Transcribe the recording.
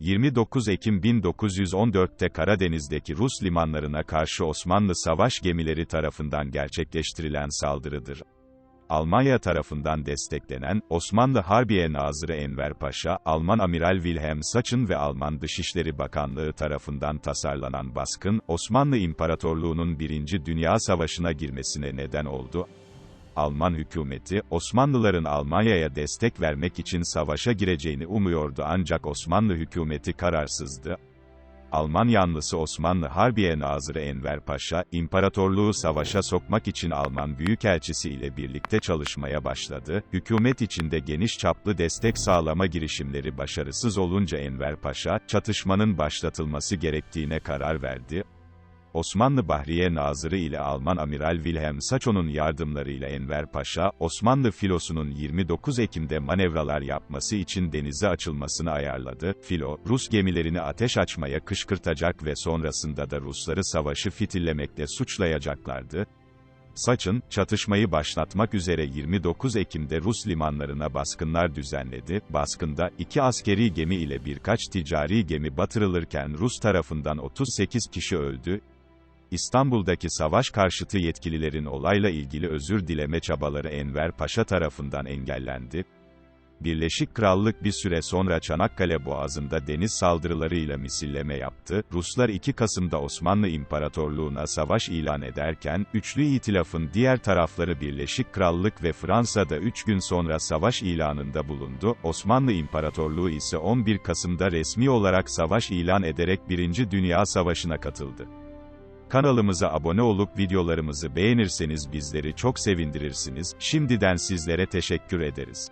29 Ekim 1914'te Karadeniz'deki Rus limanlarına karşı Osmanlı savaş gemileri tarafından gerçekleştirilen saldırıdır. Almanya tarafından desteklenen, Osmanlı Harbiye Nazırı Enver Paşa, Alman Amiral Wilhelm Saçın ve Alman Dışişleri Bakanlığı tarafından tasarlanan baskın, Osmanlı İmparatorluğu'nun Birinci Dünya Savaşı'na girmesine neden oldu. Alman hükümeti, Osmanlıların Almanya'ya destek vermek için savaşa gireceğini umuyordu ancak Osmanlı hükümeti kararsızdı. Alman yanlısı Osmanlı Harbiye Nazırı Enver Paşa, imparatorluğu savaşa sokmak için Alman Büyükelçisi ile birlikte çalışmaya başladı. Hükümet içinde geniş çaplı destek sağlama girişimleri başarısız olunca Enver Paşa, çatışmanın başlatılması gerektiğine karar verdi. Osmanlı Bahriye Nazırı ile Alman Amiral Wilhelm Saço'nun yardımlarıyla Enver Paşa, Osmanlı filosunun 29 Ekim'de manevralar yapması için denize açılmasını ayarladı. Filo, Rus gemilerini ateş açmaya kışkırtacak ve sonrasında da Rusları savaşı fitillemekle suçlayacaklardı. Saçın, çatışmayı başlatmak üzere 29 Ekim'de Rus limanlarına baskınlar düzenledi. Baskında, iki askeri gemi ile birkaç ticari gemi batırılırken Rus tarafından 38 kişi öldü. İstanbul'daki savaş karşıtı yetkililerin olayla ilgili özür dileme çabaları Enver Paşa tarafından engellendi. Birleşik Krallık bir süre sonra Çanakkale Boğazı'nda deniz saldırılarıyla misilleme yaptı. Ruslar 2 Kasım'da Osmanlı İmparatorluğu'na savaş ilan ederken, Üçlü İtilaf'ın diğer tarafları Birleşik Krallık ve Fransa'da 3 gün sonra savaş ilanında bulundu. Osmanlı İmparatorluğu ise 11 Kasım'da resmi olarak savaş ilan ederek 1. Dünya Savaşı'na katıldı. Kanalımıza abone olup videolarımızı beğenirseniz bizleri çok sevindirirsiniz. Şimdiden sizlere teşekkür ederiz.